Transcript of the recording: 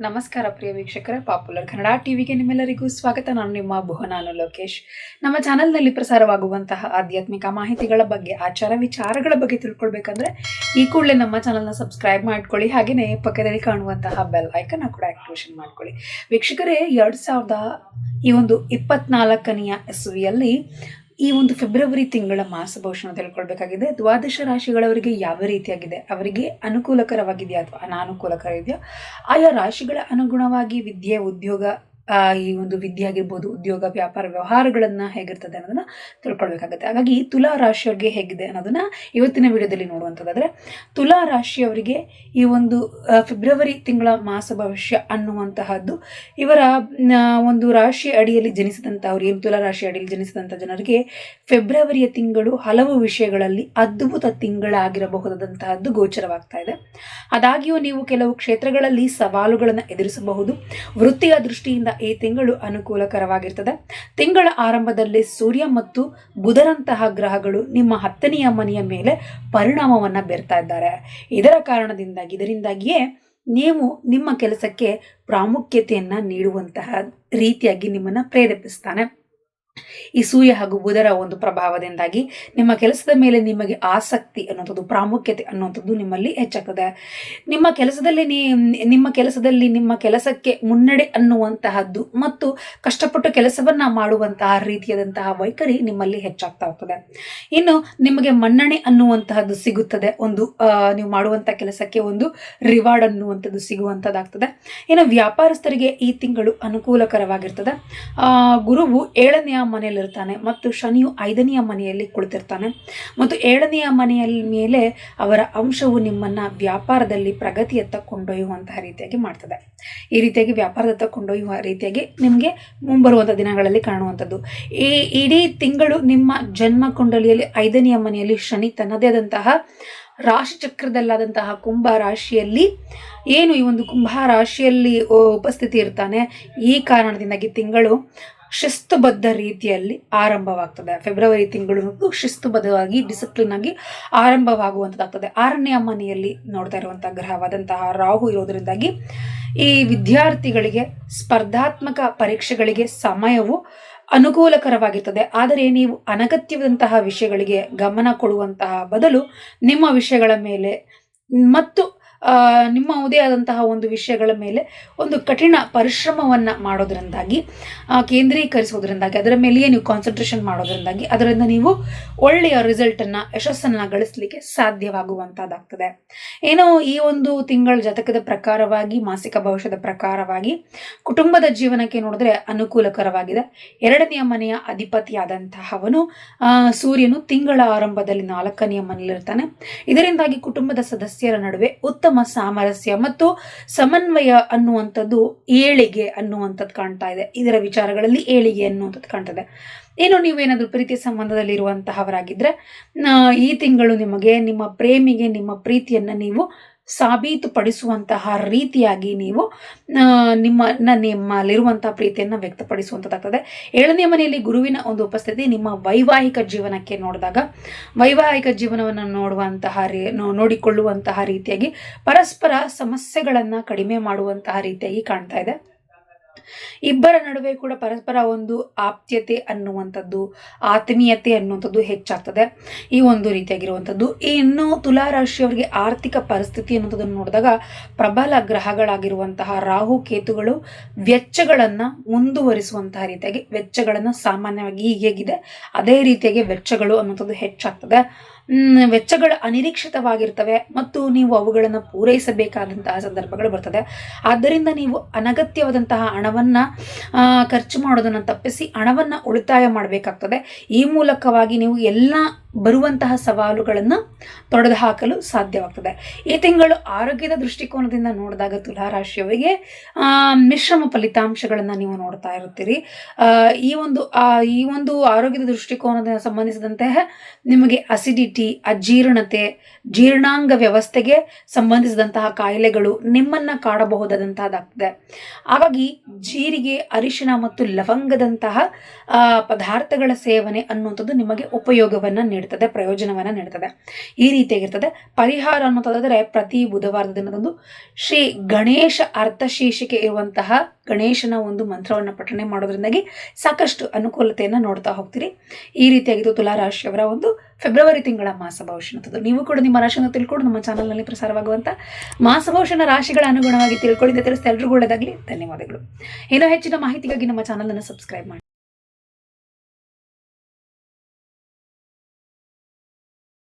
ನಮಸ್ಕಾರ ಪ್ರಿಯ ವೀಕ್ಷಕರೇ ಪಾಪ್ಯುಲರ್ ಕನ್ನಡ ಟಿವಿಗೆ ನಿಮ್ಮೆಲ್ಲರಿಗೂ ಸ್ವಾಗತ. ನಾನು ನಿಮ್ಮ ಭುವನಾನು ಲೋಕೇಶ್. ನಮ್ಮ ಚಾನಲ್ನಲ್ಲಿ ಪ್ರಸಾರವಾಗುವಂತಹ ಆಧ್ಯಾತ್ಮಿಕ ಮಾಹಿತಿಗಳ ಬಗ್ಗೆ, ಆಚಾರ ವಿಚಾರಗಳ ಬಗ್ಗೆ ತಿಳ್ಕೊಳ್ಬೇಕಂದ್ರೆ, ಈ ಕೂಡಲೇ ನಮ್ಮ ಚಾನಲ್ನ ಸಬ್ಸ್ಕ್ರೈಬ್ ಮಾಡ್ಕೊಳ್ಳಿ. ಹಾಗೆಯೇ ಪಕ್ಕದಲ್ಲಿ ಕಾಣುವಂತಹ ಬೆಲ್ ಐಕನ್ನ ಕೂಡ ಆಕ್ಟಿವೇಷನ್ ಮಾಡ್ಕೊಳ್ಳಿ. ವೀಕ್ಷಕರೇ, ಎರಡು ಸಾವಿರದ ಈ ಒಂದು ಇಪ್ಪತ್ನಾಲ್ಕನೆಯ ಇಸ್ವಿಯಲ್ಲಿ ಈ ಒಂದು ಫೆಬ್ರವರಿ ತಿಂಗಳ ಮಾಸ ಭವಿಷ್ಯನ ತಿಳ್ಕೊಳ್ಬೇಕಾಗಿದೆ ದ್ವಾದಶ ರಾಶಿಗಳವರಿಗೆ ಯಾವ ರೀತಿಯಾಗಿದೆ? ಅವರಿಗೆ ಅನುಕೂಲಕರವಾಗಿದೆಯಾ ಅಥವಾ ಅನಾನುಕೂಲಕರ ಇದೆಯಾ? ಆಯಾ ರಾಶಿಗಳ ಅನುಗುಣವಾಗಿ ವಿದ್ಯೆ, ಉದ್ಯೋಗ ಈ ಒಂದು ವಿದ್ಯೆ ಆಗಿರ್ಬೋದು, ಉದ್ಯೋಗ, ವ್ಯಾಪಾರ ವ್ಯವಹಾರಗಳನ್ನು ಹೇಗಿರ್ತದೆ ಅನ್ನೋದನ್ನ ತಿಳ್ಕೊಳ್ಬೇಕಾಗುತ್ತೆ. ಹಾಗಾಗಿ ತುಲಾ ರಾಶಿಯವ್ರಿಗೆ ಹೇಗಿದೆ ಅನ್ನೋದನ್ನ ಇವತ್ತಿನ ವಿಡಿಯೋದಲ್ಲಿ ನೋಡುವಂಥದ್ದಾದರೆ, ತುಲಾ ರಾಶಿಯವರಿಗೆ ಈ ಒಂದು ಫೆಬ್ರವರಿ ತಿಂಗಳ ಮಾಸ ಭವಿಷ್ಯ ಅನ್ನುವಂತಹದ್ದು, ಇವರ ಒಂದು ರಾಶಿ ಅಡಿಯಲ್ಲಿ ಜನಿಸಿದಂಥವ್ರು ಏನು ತುಲಾ ರಾಶಿ ಅಡಿಯಲ್ಲಿ ಜನಿಸಿದಂಥ ಜನರಿಗೆ ಫೆಬ್ರವರಿಯ ತಿಂಗಳು ಹಲವು ವಿಷಯಗಳಲ್ಲಿ ಅದ್ಭುತ ತಿಂಗಳಾಗಿರಬಹುದಾದಂತಹದ್ದು ಗೋಚರವಾಗ್ತಾ ಇದೆ. ಆದಾಗ್ಯೂ ನೀವು ಕೆಲವು ಕ್ಷೇತ್ರಗಳಲ್ಲಿ ಸವಾಲುಗಳನ್ನು ಎದುರಿಸಬಹುದು. ವೃತ್ತಿಯ ದೃಷ್ಟಿಯಿಂದ ಈ ತಿಂಗಳು ಅನುಕೂಲಕರವಾಗಿರ್ತದೆ. ತಿಂಗಳ ಆರಂಭದಲ್ಲಿ ಸೂರ್ಯ ಮತ್ತು ಬುಧರಂತಹ ಗ್ರಹಗಳು ನಿಮ್ಮ ಹತ್ತನೆಯ ಮನೆಯ ಮೇಲೆ ಪರಿಣಾಮವನ್ನು ಬೀರ್ತಾ ಇದ್ದಾರೆ. ಇದರ ಕಾರಣದಿಂದಾಗಿ, ಇದರಿಂದಾಗಿಯೇ ನೀವು ನಿಮ್ಮ ಕೆಲಸಕ್ಕೆ ಪ್ರಾಮುಖ್ಯತೆಯನ್ನು ನೀಡುವಂತಹ ರೀತಿಯಾಗಿ ನಿಮ್ಮನ್ನು ಪ್ರೇರೇಪಿಸ್ತಾನೆ. ಈ ಸೂರ್ಯ ಹಾಗೂ ಬುಧರ ಒಂದು ಪ್ರಭಾವದಿಂದಾಗಿ ನಿಮ್ಮ ಕೆಲಸದ ಮೇಲೆ ನಿಮಗೆ ಆಸಕ್ತಿ ಅನ್ನುವಂಥದ್ದು, ಪ್ರಾಮುಖ್ಯತೆ ಅನ್ನುವಂಥದ್ದು ನಿಮ್ಮಲ್ಲಿ ಹೆಚ್ಚಾಗ್ತದೆ. ನಿಮ್ಮ ಕೆಲಸದಲ್ಲಿ ನಿಮ್ಮ ಕೆಲಸದಲ್ಲಿ ನಿಮ್ಮ ಕೆಲಸಕ್ಕೆ ಮುನ್ನಡೆ ಅನ್ನುವಂತಹದ್ದು ಮತ್ತು ಕಷ್ಟಪಟ್ಟು ಕೆಲಸವನ್ನ ಮಾಡುವಂತಹ ರೀತಿಯಾದಂತಹ ವೈಖರಿ ನಿಮ್ಮಲ್ಲಿ ಹೆಚ್ಚಾಗ್ತಾ ಹೋಗ್ತದೆ. ಇನ್ನು ನಿಮಗೆ ಮನ್ನಣೆ ಅನ್ನುವಂತಹದ್ದು ಸಿಗುತ್ತದೆ. ಒಂದು ನೀವು ಮಾಡುವಂಥ ಕೆಲಸಕ್ಕೆ ಒಂದು ರಿವಾರ್ಡ್ ಅನ್ನುವಂಥದ್ದು ಸಿಗುವಂಥದ್ದಾಗ್ತದೆ ಇನ್ನು ವ್ಯಾಪಾರಸ್ಥರಿಗೆ ಈ ತಿಂಗಳು ಅನುಕೂಲಕರವಾಗಿರ್ತದೆ. ಗುರುವು ಏಳನೆಯ ಮನೆಯಲ್ಲಿರ್ತಾನೆ ಮತ್ತು ಶನಿಯು ಐದನೆಯ ಮನೆಯಲ್ಲಿ ಕುಳಿತಿರ್ತಾನೆ. ಮತ್ತು ಏಳನೆಯ ಮನೆಯಲ್ಲಿ ಮೇಲೆ ಅವರ ಅಂಶವು ನಿಮ್ಮನ್ನ ವ್ಯಾಪಾರದಲ್ಲಿ ಪ್ರಗತಿಯತ್ತ ಕೊಂಡೊಯ್ಯುವಂತಹ ರೀತಿಯಾಗಿ ಮಾಡ್ತದೆ. ಈ ರೀತಿಯಾಗಿ ವ್ಯಾಪಾರದತ್ತ ಕೊಂಡೊಯ್ಯುವ ರೀತಿಯಾಗಿ ನಿಮಗೆ ಮುಂಬರುವಂಥ ದಿನಗಳಲ್ಲಿ ಕಾಣುವಂಥದ್ದು. ಈ ಇಡೀ ತಿಂಗಳು ನಿಮ್ಮ ಜನ್ಮ ಕುಂಡಲಿಯಲ್ಲಿ ಐದನೆಯ ಮನೆಯಲ್ಲಿ ಶನಿ ತನ್ನದೇ ಆದಂತಹ ರಾಶಿ ಚಕ್ರದಲ್ಲಾದಂತಹ ಕುಂಭ ರಾಶಿಯಲ್ಲಿ ಏನು ಈ ಒಂದು ಕುಂಭ ರಾಶಿಯಲ್ಲಿ ಉಪಸ್ಥಿತಿ ಇರ್ತಾನೆ, ಈ ಕಾರಣದಿಂದಾಗಿ ತಿಂಗಳು ಶಿಸ್ತುಬದ್ಧ ರೀತಿಯಲ್ಲಿ ಆರಂಭವಾಗ್ತದೆ. ಫೆಬ್ರವರಿ ತಿಂಗಳು ಶಿಸ್ತುಬದ್ಧವಾಗಿ ಡಿಸಿಪ್ಲಿನ್ ಆಗಿ ಆರಂಭವಾಗುವಂಥದ್ದಾಗ್ತದೆ ಆರನೆಯ ಮನೆಯಲ್ಲಿ ನೋಡ್ತಾ ಇರುವಂಥ ಗ್ರಹವಾದಂತಹ ರಾಹು ಇರೋದರಿಂದಾಗಿ ಈ ವಿದ್ಯಾರ್ಥಿಗಳಿಗೆ ಸ್ಪರ್ಧಾತ್ಮಕ ಪರೀಕ್ಷೆಗಳಿಗೆ ಸಮಯವು ಅನುಕೂಲಕರವಾಗಿರ್ತದೆ. ಆದರೆ ನೀವು ಅನಗತ್ಯವಾದಂತಹ ವಿಷಯಗಳಿಗೆ ಗಮನ ಕೊಡುವಂತಹ ಬದಲು ನಿಮ್ಮ ವಿಷಯಗಳ ಮೇಲೆ ಮತ್ತು ನಿಮ್ಮದೇ ಆದಂತಹ ಒಂದು ವಿಷಯಗಳ ಮೇಲೆ ಒಂದು ಕಠಿಣ ಪರಿಶ್ರಮವನ್ನು ಮಾಡೋದ್ರಿಂದಾಗಿ ಕೇಂದ್ರೀಕರಿಸೋದ್ರಿಂದಾಗಿ, ಅದರ ಮೇಲೆಯೇ ನೀವು ಕಾನ್ಸಂಟ್ರೇಷನ್ ಮಾಡೋದ್ರಿಂದಾಗಿ, ಅದರಿಂದ ನೀವು ಒಳ್ಳೆಯ ರಿಸಲ್ಟನ್ನು ಯಶಸ್ಸನ್ನು ಗಳಿಸಲಿಕ್ಕೆ ಸಾಧ್ಯವಾಗುವಂಥದ್ದಾಗ್ತದೆ ಏನೋ ಈ ಒಂದು ತಿಂಗಳ ಜತಕದ ಪ್ರಕಾರವಾಗಿ, ಮಾಸಿಕ ಭವಿಷ್ಯದ ಪ್ರಕಾರವಾಗಿ, ಕುಟುಂಬದ ಜೀವನಕ್ಕೆ ನೋಡಿದ್ರೆ ಅನುಕೂಲಕರವಾಗಿದೆ. ಎರಡನೆಯ ಮನೆಯ ಅಧಿಪತಿಯಾದಂತಹವನು ಸೂರ್ಯನು ತಿಂಗಳ ಆರಂಭದಲ್ಲಿ ನಾಲ್ಕನೆಯ ಮನೆಯಲ್ಲಿರ್ತಾನೆ. ಇದರಿಂದಾಗಿ ಕುಟುಂಬದ ಸದಸ್ಯರ ನಡುವೆ ಉತ್ತಮ ಸಾಮರಸ್ಯ ಮತ್ತು ಸಮನ್ವಯ ಅನ್ನುವಂಥದ್ದು ಏಳಿಗೆ ಅನ್ನುವಂಥದ್ದು ಕಾಣ್ತಾ ಇದೆ. ಇದರ ವಿಚಾರಗಳಲ್ಲಿ ಏಳಿಗೆ ಅನ್ನುವಂಥದ್ದು ಕಾಣ್ತದೆ. ಏನು ನೀವೇನಾದರೂ ಪ್ರೀತಿ ಸಂಬಂಧದಲ್ಲಿ ಇರುವಂತಹವರಾಗಿದ್ರೆ ಆ, ಈ ತಿಂಗಳು ನಿಮಗೆ ನಿಮ್ಮ ಪ್ರೇಮಿಗೆ ನಿಮ್ಮ ಪ್ರೀತಿಯನ್ನು ನೀವು ಸಾಬೀತುಪಡಿಸುವಂತಹ ರೀತಿಯಾಗಿ ನೀವು ನಿಮ್ಮ ನಿಮ್ಮಲ್ಲಿರುವಂಥ ಪ್ರೀತಿಯನ್ನು ವ್ಯಕ್ತಪಡಿಸುವಂಥದ್ದಾಗ್ತದೆ ಏಳನೇ ಮನೆಯಲ್ಲಿ ಗುರುವಿನ ಒಂದು ಉಪಸ್ಥಿತಿ, ನಿಮ್ಮ ವೈವಾಹಿಕ ಜೀವನಕ್ಕೆ ನೋಡಿದಾಗ, ವೈವಾಹಿಕ ಜೀವನವನ್ನು ನೋಡುವಂತಹ ರೀ ನೋಡಿಕೊಳ್ಳುವಂತಹ ರೀತಿಯಾಗಿ ಪರಸ್ಪರ ಸಮಸ್ಯೆಗಳನ್ನು ಕಡಿಮೆ ಮಾಡುವಂತಹ ರೀತಿಯಾಗಿ ಕಾಣ್ತಾ ಇದೆ. ಇಬ್ಬರ ನಡುವೆ ಕೂಡ ಪರಸ್ಪರ ಒಂದು ಆಪ್ತ್ಯತೆ ಅನ್ನುವಂಥದ್ದು, ಆತ್ಮೀಯತೆ ಅನ್ನುವಂಥದ್ದು ಹೆಚ್ಚಾಗ್ತದೆ. ಈ ಒಂದು ರೀತಿಯಾಗಿರುವಂಥದ್ದು. ಇನ್ನು ತುಲಾ ರಾಶಿಯವರಿಗೆ ಆರ್ಥಿಕ ಪರಿಸ್ಥಿತಿ ಅನ್ನುವಂಥದ್ದನ್ನು ನೋಡಿದಾಗ ಪ್ರಬಲ ಗ್ರಹಗಳಾಗಿರುವಂತಹ ರಾಹು ಕೇತುಗಳು ವೆಚ್ಚಗಳನ್ನು ಮುಂದುವರಿಸುವಂತಹ ರೀತಿಯಾಗಿ, ವೆಚ್ಚಗಳನ್ನು ಸಾಮಾನ್ಯವಾಗಿ ಹೇಗಿದೆ ಅದೇ ರೀತಿಯಾಗಿ ವೆಚ್ಚಗಳು ಅನ್ನುವಂಥದ್ದು ಹೆಚ್ಚಾಗ್ತದೆ. ವೆಚ್ಚಗಳು ಅನಿರೀಕ್ಷಿತವಾಗಿರ್ತವೆ ಮತ್ತು ನೀವು ಅವುಗಳನ್ನು ಪೂರೈಸಬೇಕಾದಂತಹ ಸಂದರ್ಭಗಳು ಬರ್ತದೆ. ಆದ್ದರಿಂದ ನೀವು ಅನಗತ್ಯವಾದಂತಹ ಹಣವನ್ನು ಖರ್ಚು ಮಾಡೋದನ್ನು ತಪ್ಪಿಸಿ ಹಣವನ್ನು ಉಳಿತಾಯ ಮಾಡಬೇಕಾಗ್ತದೆ. ಈ ಮೂಲಕವಾಗಿ ನೀವು ಎಲ್ಲ ಬರುವಂತಹ ಸವಾಲುಗಳನ್ನು ತೊಡೆದು ಹಾಕಲು ಸಾಧ್ಯವಾಗ್ತದೆ. ಈ ತಿಂಗಳು ಆರೋಗ್ಯದ ದೃಷ್ಟಿಕೋನದಿಂದ ನೋಡಿದಾಗ ತುಲಾರಾಶಿಯವರಿಗೆ ಮಿಶ್ರಮ ಫಲಿತಾಂಶಗಳನ್ನು ನೀವು ನೋಡ್ತಾ ಇರುತ್ತೀರಿ ಈ ಒಂದು ಈ ಒಂದು ಆರೋಗ್ಯದ ದೃಷ್ಟಿಕೋನದ ಸಂಬಂಧಿಸಿದಂತೆ ನಿಮಗೆ ಅಸಿಡಿಟಿ ಅಜೀರ್ಣತೆ, ಜೀರ್ಣಾಂಗ ವ್ಯವಸ್ಥೆಗೆ ಸಂಬಂಧಿಸಿದಂತಹ ಕಾಯಿಲೆಗಳು ನಿಮ್ಮನ್ನು ಕಾಡಬಹುದಾದಂತಹದಾಗ್ತದೆ ಹಾಗಾಗಿ ಜೀರಿಗೆ, ಅರಿಶಿಣ ಮತ್ತು ಲವಂಗದಂತಹ ಪದಾರ್ಥಗಳ ಸೇವನೆ ಅನ್ನುವಂಥದ್ದು ನಿಮಗೆ ಉಪಯೋಗವನ್ನು ನೀಡ್ತದೆ, ಪ್ರಯೋಜನವನ್ನು ನೀಡ್ತದೆ. ಈ ರೀತಿಯಾಗಿರ್ತದೆ. ಪರಿಹಾರ ಅನ್ನೋದಾದರೆ ಪ್ರತಿ ಬುಧವಾರದ ದಿನದಂದು ಶ್ರೀ ಗಣೇಶ ಅರ್ಥ ಶೀರ್ಷಿಕೆ ಇರುವಂತಹ ಗಣೇಶನ ಒಂದು ಮಂತ್ರವನ್ನು ಪಠಣೆ ಮಾಡೋದ್ರಿಂದಾಗಿ ಸಾಕಷ್ಟು ಅನುಕೂಲತೆಯನ್ನು ನೋಡ್ತಾ ಹೋಗ್ತೀರಿ. ಈ ರೀತಿಯಾಗಿದ್ದು ತುಲಾರಾಶಿಯವರ ಒಂದು ಫೆಬ್ರವರಿ ತಿಂಗಳ ಮಾಸ ಭವಿಷ್ಯ ಅನ್ನೋದು ನೀವು ಕೂಡ ನಿಮ್ಮ ರಾಶಿಯನ್ನು ತಿಳ್ಕೊಂಡು ನಮ್ಮ ಚಾನಲ್ನಲ್ಲಿ ಪ್ರಸಾರವಾಗುವಂಥ ಮಾಸ ಭವಿಷ್ಯನ ರಾಶಿಗಳ ಅನುಗುಣವಾಗಿ ತಿಳ್ಕೊಳ್ಳಿದ್ದೆ ತಿಳಿಸ್ತಾ ಎಲ್ರಿಗೂ ಒಳ್ಳೆಯದಾಗಲಿ. ಧನ್ಯವಾದಗಳು. ಇನ್ನೂ ಹೆಚ್ಚಿನ ಮಾಹಿತಿಗಾಗಿ ನಮ್ಮ ಚಾನಲನ್ನು ಸಬ್ಸ್ಕ್ರೈಬ್ ಮಾಡಿ.